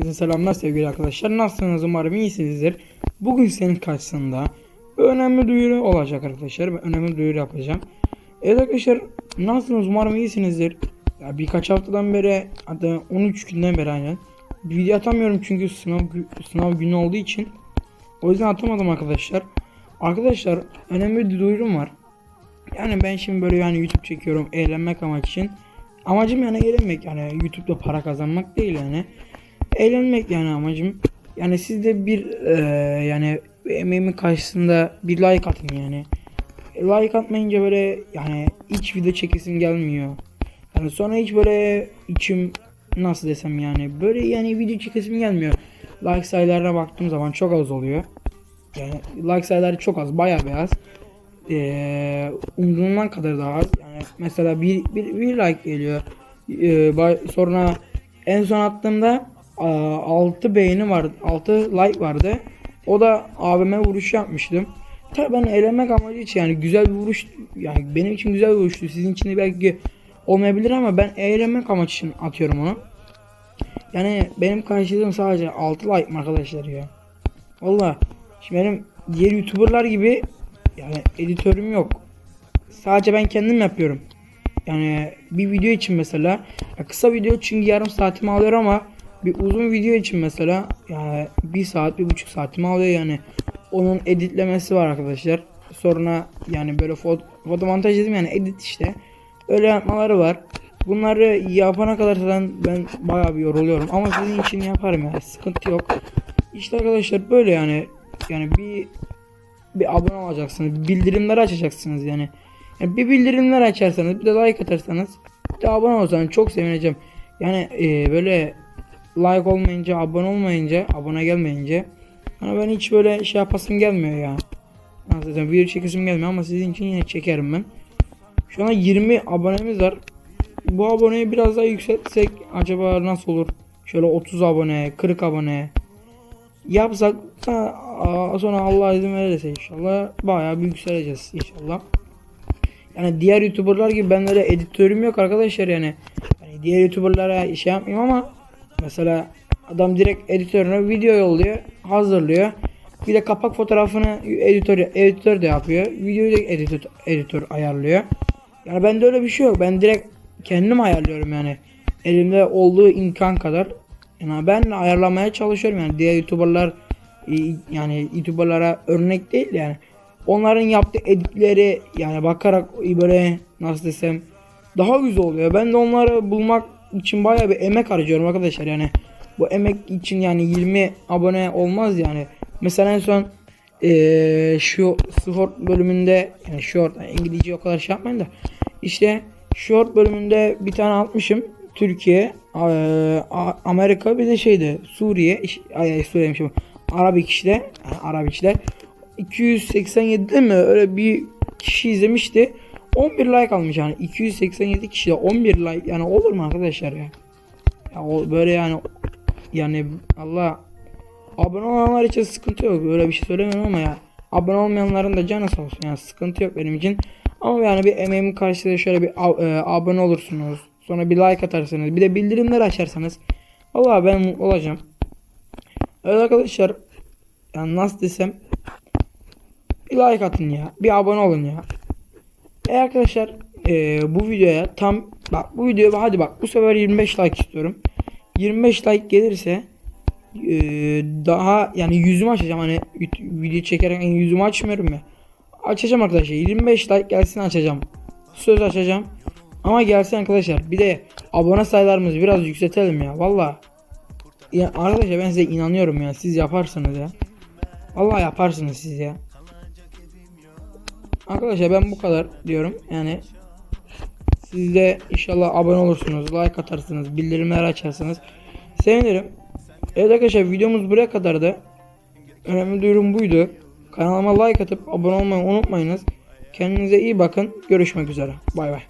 Herkese selamlar sevgili arkadaşlar. Nasılsınız? Umarım iyisinizdir. Bugün senin karşısında önemli duyuru olacak arkadaşlar. Ben önemli duyuru yapacağım. Evet arkadaşlar nasılsınız? Umarım iyisinizdir. Ya birkaç haftadan beri hatta 13 günden beri aynen. Video atamıyorum çünkü sınav sınav günü olduğu için. O yüzden atamadım arkadaşlar. Arkadaşlar önemli bir duyurum var. Yani ben şimdi böyle yani YouTube çekiyorum eğlenmek amaç için. Amacım yani eğlenmek yani YouTube'da para kazanmak değil yani. Eğlenmek yani amacım. Yani siz de bir eee, yani emeğimin karşısında bir like atın yani. Like atmayınca böyle yani hiç video çekesim gelmiyor. Yani sonra hiç böyle içim nasıl desem yani böyle yani video çekesim gelmiyor. Like sayılarına baktığım zaman çok az oluyor. Yani like sayıları çok az, bayağı beyaz. Ee, umduğumdan kadar daha az. Yani mesela bir, bir, bir like geliyor. Ee, sonra en son attığımda 6 beğeni vardı, 6 like vardı. O da abime vuruş yapmıştım. Tabii ben eğlenmek amacı için yani güzel bir vuruş yani benim için güzel bir vuruştu. Sizin için de belki olmayabilir ama ben eğlenmek amacı için atıyorum onu. Yani benim karşılığım sadece 6 like arkadaşlar ya. Valla şimdi benim diğer youtuberlar gibi yani editörüm yok. Sadece ben kendim yapıyorum. Yani bir video için mesela kısa video çünkü yarım saatimi alıyor ama bir uzun video için mesela yani bir saat bir buçuk saatimi alıyor yani onun editlemesi var arkadaşlar sonra yani böyle foto, foto montaj dedim yani edit işte öyle yapmaları var bunları yapana kadar zaten ben bayağı bir yoruluyorum ama sizin için yaparım yani sıkıntı yok işte arkadaşlar böyle yani yani bir bir abone olacaksınız. Bildirimleri açacaksınız yani. yani bir bildirimler açarsanız bir de like atarsanız bir de abone olursanız çok sevineceğim. Yani e, böyle like olmayınca abone olmayınca abone gelmeyince hani ben hiç böyle şey yapasım gelmiyor ya. Desem video çekesim gelmiyor ama sizin için yine çekerim ben. Şu an 20 abonemiz var. Bu aboneyi biraz daha yükseltsek acaba nasıl olur? Şöyle 30 abone, 40 abone yapsak sonra Allah izin verirse inşallah bayağı bir yükseleceğiz inşallah. Yani diğer youtuberlar gibi ben öyle editörüm yok arkadaşlar yani. yani diğer youtuberlara şey yapmayayım ama mesela adam direkt editörüne video yolluyor, hazırlıyor. Bir de kapak fotoğrafını editör editör de yapıyor. Videoyu da editör editör ayarlıyor. Yani bende öyle bir şey yok. Ben direkt kendim ayarlıyorum yani. Elimde olduğu imkan kadar. Yani ben ayarlamaya çalışıyorum yani diğer youtuberlar yani youtuberlara örnek değil yani. Onların yaptığı editleri yani bakarak böyle nasıl desem daha güzel oluyor. Ben de onları bulmak için bayağı bir emek harcıyorum arkadaşlar yani. Bu emek için yani 20 abone olmaz yani. Mesela en son eee, şu short bölümünde yani short yani İngilizce o kadar şey yapmayın da. İşte short bölümünde bir tane atmışım Türkiye A- Amerika bir de şeyde Suriye ay, ay Suriye'mişim Arabik işte yani Arabik işte 287 mi? Öyle bir kişi izlemişti 11 like almış yani. 287 kişi de 11 like. Yani olur mu arkadaşlar ya? Ya o böyle yani yani Allah abone olanlar için sıkıntı yok. Öyle bir şey söylemiyorum ama ya abone olmayanların da canı sağ olsun. Yani sıkıntı yok benim için. Ama yani bir emeğimin karşılığı şöyle bir e, abone olursunuz. Sonra bir like atarsanız bir de bildirimleri açarsanız Allah ben olacağım. Evet arkadaşlar yani nasıl desem bir like atın ya bir abone olun ya e arkadaşlar e, bu videoya tam bak bu videoya hadi bak bu sefer 25 like istiyorum 25 like gelirse e, daha yani yüzümü açacağım hani vid- video çekerken yüzümü açmıyorum ya. Açacağım arkadaşlar 25 like gelsin açacağım. Söz açacağım. Ama gelsin arkadaşlar bir de abone sayılarımızı biraz yükseltelim ya valla. Ya arkadaşlar ben size inanıyorum ya siz yaparsınız ya. Vallahi yaparsınız siz ya. Arkadaşlar ben bu kadar diyorum yani. Siz de inşallah abone olursunuz, like atarsınız, bildirimler açarsınız. Sevinirim. Evet arkadaşlar videomuz buraya kadardı. Önemli duyurum buydu. Kanalıma like atıp abone olmayı unutmayınız. Kendinize iyi bakın. Görüşmek üzere. Bay bay.